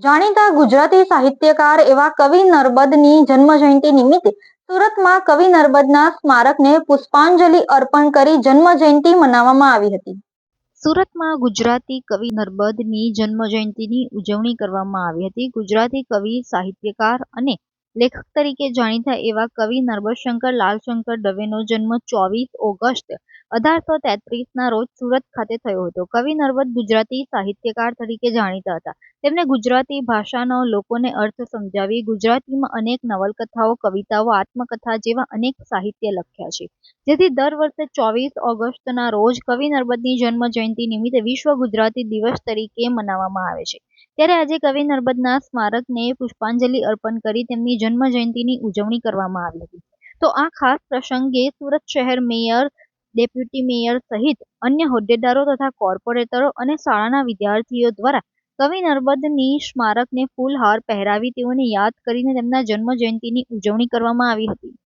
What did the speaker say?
જાણીતા ગુજરાતી સાહિત્યકાર એવા કવિ નર્મદની જન્મજયંતિ નિમિત્તે સુરતમાં કવિ નર્મદના સ્મારકને પુષ્પાંજલિ અર્પણ કરી જન્મજયંતિ મનાવવામાં આવી હતી. સુરતમાં ગુજરાતી કવિ નર્મદની જન્મજયંતિની ઉજવણી કરવામાં આવી હતી. ગુજરાતી કવિ, સાહિત્યકાર અને લેખક તરીકે જાણીતા એવા કવિ નર્મદશંકર લાલશંકર દવેનો જન્મ ચોવીસ ઓગસ્ટ અઢારસો તેત્રીસના રોજ સુરત ખાતે થયો હતો. કવિ નર્મદ ગુજરાતી સાહિત્યકાર તરીકે જાણીતા હતા. તેમણે ગુજરાતી ભાષાનો લોકોને અર્થ સમજાવી ગુજરાતીમાં અનેક નવલકથાઓ, કવિતાઓ, આત્મકથા જેવા અનેક સાહિત્ય લખ્યા છે. જેથી દર વર્ષે ચોવીસ ઓગસ્ટના રોજ કવિ નર્મદની જન્મ જયંતિ નિમિત્તે વિશ્વ ગુજરાતી દિવસ તરીકે મનાવવામાં આવે છે. ત્યારે આજે કવિ નર્મદના સ્મારકને પુષ્પાંજલિ અર્પણ કરી તેમની જન્મ જયંતિની ઉજવણી કરવામાં આવી હતી. તો આ ખાસ પ્રસંગે સુરત શહેર મેયર ડેપ્યુટી મેયર સહિત અન્ય હોદ્દેદારો તથા કોર્પોરેટરો અને શાળાના વિદ્યાર્થીઓ દ્વારા કવિ નર્મદની સ્મારકને ફૂલહાર પહેરાવી તેઓને યાદ કરીને તેમના જન્મ જયંતિની ઉજવણી કરવામાં આવી હતી.